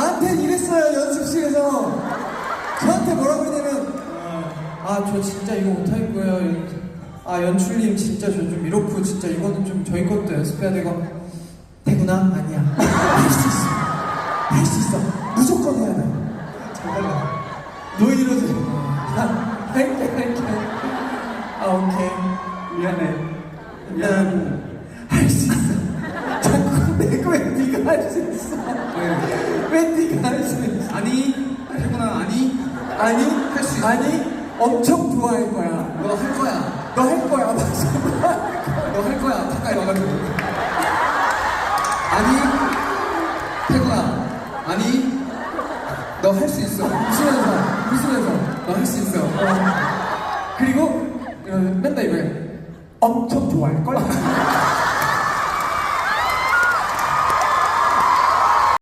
나한테 이랬어요 연습실에서. 저한테 뭐라고 했냐면 아 저 진짜 이거 못하겠고요. 아 연출님 진짜 저 좀 이렇고 진짜 이거는 좀 저희 것도 연습해야 되고. 되구나? 아니야. 할 수 있어. 할 수 있어. 무조건 해야 돼. 잠깐만 너 이러지 할게 할게 아 오케이. 미안해. 일단 할수 있어. 자꾸 왜 네가 할 수 있어 왜 네가 할수 있어 아니 태구나 아니? 아니? 할수 있어. 아니? 엄청 좋아할 거야. 너 할 거야. 너 할 거야. 박수 너할 거야. 가까이 와가지고. 아니? 태구나 아니? 너 할 수 있어. 웃으면서 웃으면서 너 할 수 있어. 그리고 어, 맨날 이거야. 엄청 좋아할 걸